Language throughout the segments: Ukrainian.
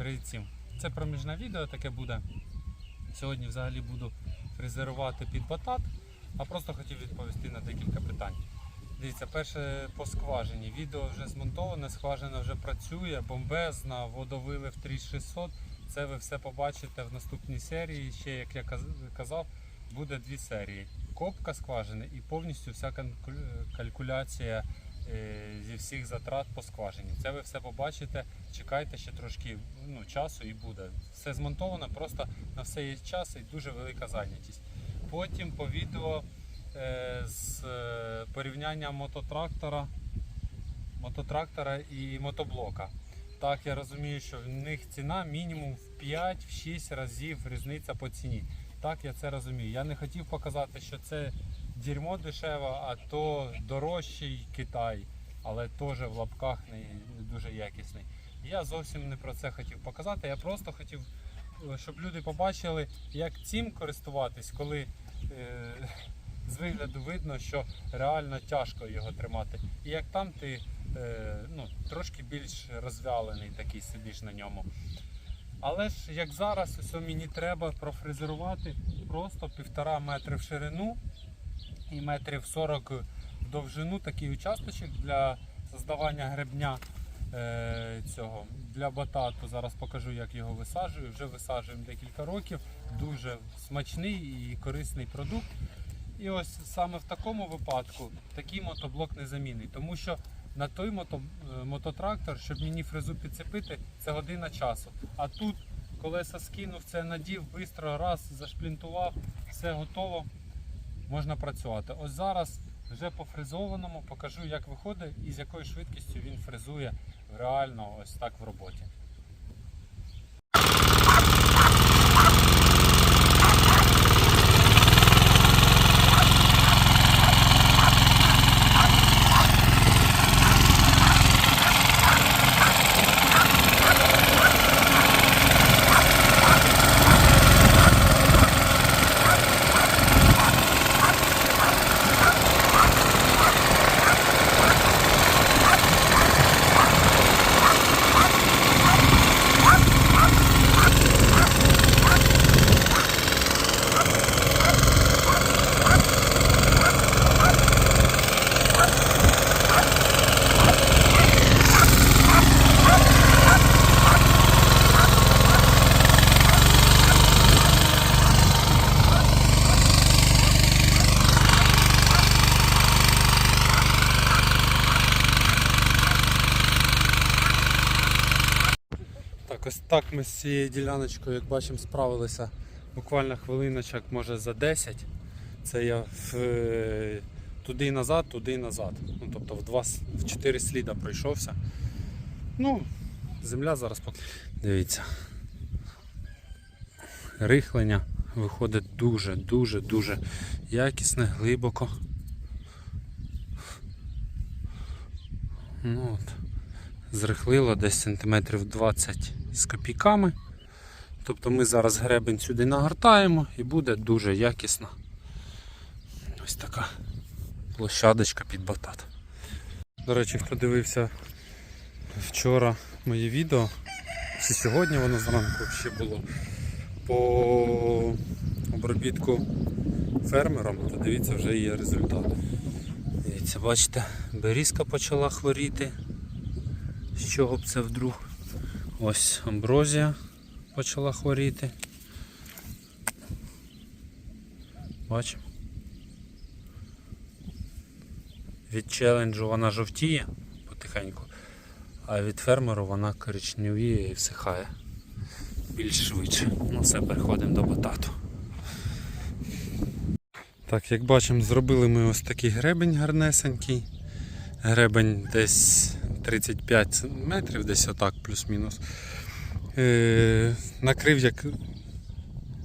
Всім. Це проміжне відео таке буде. Сьогодні взагалі буду фрезерувати під батат, а просто хотів відповісти на декілька питань. Дивіться, перше по скважині. Відео вже змонтоване, скважина вже працює, бомбезна, водовилив 3600. Це ви все побачите в наступній серії. Ще, як я казав, буде дві серії. Копка скважини і повністю вся калькуляція зі всіх затрат по скважині. Це ви все побачите. Чекайте ще трошки ну, часу і буде. Все змонтовано, просто на все є час і дуже велика зайнятість. Потім по відео е, з е, порівняння мототрактора, мототрактора і мотоблока. Так, я розумію, що в них ціна мінімум в 5-6 разів різниця по ціні. Так, я це розумію. Я не хотів показати, що це дерьмо дешеве, а то дорожчий Китай, але теж в лапках не дуже якісний. Я зовсім не про це хотів показати. Я просто хотів, е, щоб люди побачили, як цим користуватись, коли е, з вигляду видно, що реально тяжко його тримати. І як там ти е, ну, трошки більш розвялений такий сидиш на ньому. Але ж як зараз, ось мені треба профрезерувати просто півтора метри в ширину і метрів 40 в довжину такий участочок для создавання гребня е, цього для батату. Зараз покажу, як його висаджую. Вже висаджуємо декілька років. Дуже смачний і корисний продукт. І ось саме в такому випадку такий мотоблок незамінний, тому що на той мото, е, мототрактор, щоб мені фрезу підцепити, це година часу. А тут колеса скинув, це надів, швидко раз зашплінтував, все готово, можна працювати. Ось зараз вже по фрезованому покажу, як виходить і з якою швидкістю він фрезує реально ось так в роботі. Так, ось так ми з цією діляночкою, як бачимо, справилися буквально хвилиночок, може за 10. Це я в, е, туди і назад, туди і назад. Ну, тобто в, два, в 4 сліда пройшовся. Ну, земля зараз пок... Дивіться. Рихлення виходить дуже, дуже, дуже якісне, глибоко. Ну, от зрихлило десь сантиметрів 20 з копійками. Тобто ми зараз гребень сюди нагортаємо і буде дуже якісно. Ось така площадочка під батат. До речі, хто дивився вчора моє відео, чи сьогодні воно зранку ще було по обробітку фермером, то дивіться, вже є результат. Дивіться, бачите, берізка почала хворіти. З чого б це вдруг? Ось амброзія почала хворіти. Бачимо. Від челенджу вона жовтіє потихеньку, а від фермеру вона коричневіє і всихає більш швидше. Ну все, переходимо до батату. Так, як бачимо, зробили ми ось такий гребень гарнесенький. Гребень десь 35 метрів, десь отак, плюс-мінус. Е, накрив як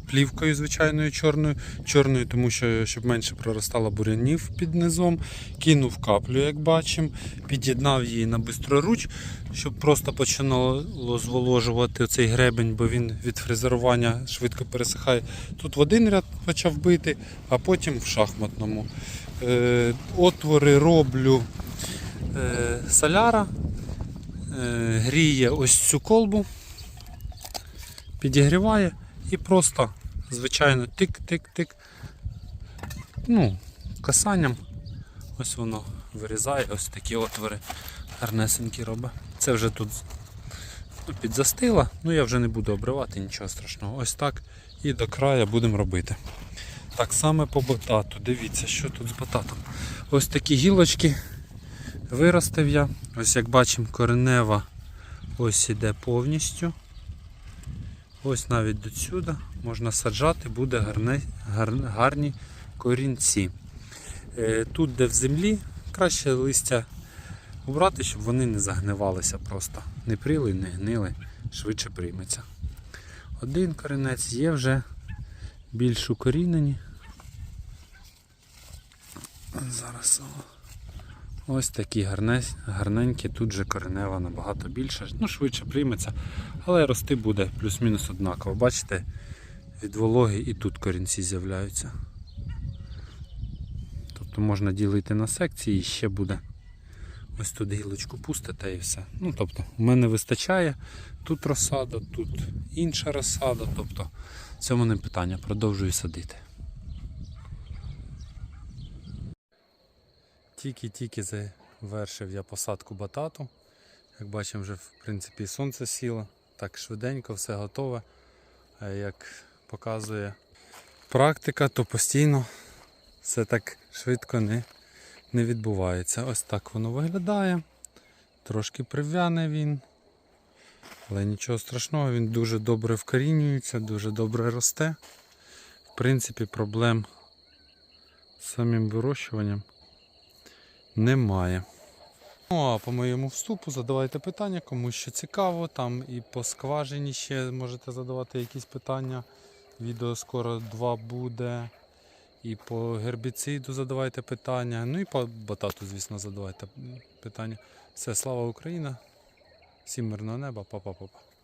плівкою звичайною чорною, чорною, тому що щоб менше проростало бурянів під низом. Кинув каплю, як бачимо, під'єднав її на бистроруч, щоб просто починало зволожувати цей гребень, бо він від фрезерування швидко пересихає. Тут в один ряд почав бити, а потім в шахматному. Е, отвори роблю соляра, е, гріє ось цю колбу. підігріває і просто, звичайно, тик-тик-тик. Ну, касанням. Ось воно вирізає, ось такі отвори гарнесенькі робить. Це вже тут підзастила, ну я вже не буду обривати, нічого страшного. Ось так і до краю будемо робити. Так само по батату. Дивіться, що тут з бататом. Ось такі гілочки виростив я. Ось як бачимо, коренева ось іде повністю. Ось навіть до сюди можна саджати, буде гарні корінці. Е, Тут, де в землі, краще листя убрати, щоб вони не загнивалися просто. Не пріли, не гнили, швидше прийметься. Один корінець є вже більш укорінені. Зараз. Ось такі гарненькі, тут же коренева набагато більше, ну швидше прийметься, але рости буде плюс-мінус однаково. Бачите, від вологи і тут корінці з'являються. Тобто можна ділити на секції і ще буде ось тут гілочку пустите і все. Ну тобто, в мене вистачає тут розсада, тут інша розсада. Тобто, в цьому не питання, продовжую садити. Тільки-тільки завершив я посадку батату. Як бачимо, вже в принципі сонце сіло. Так швиденько, все готове. Як показує практика, то постійно все так швидко не, не відбувається. Ось так воно виглядає. Трошки прив'яне він. Але нічого страшного, він дуже добре вкорінюється, дуже добре росте. В принципі, проблем з самим вирощуванням немає. Ну а по моєму вступу задавайте питання, кому що цікаво. Там і по скважині ще можете задавати якісь питання. Відео скоро два буде. І по гербіциду задавайте питання. Ну і по батату, звісно, задавайте питання. Все, слава Україна! Всім мирного неба, па-па-па-па.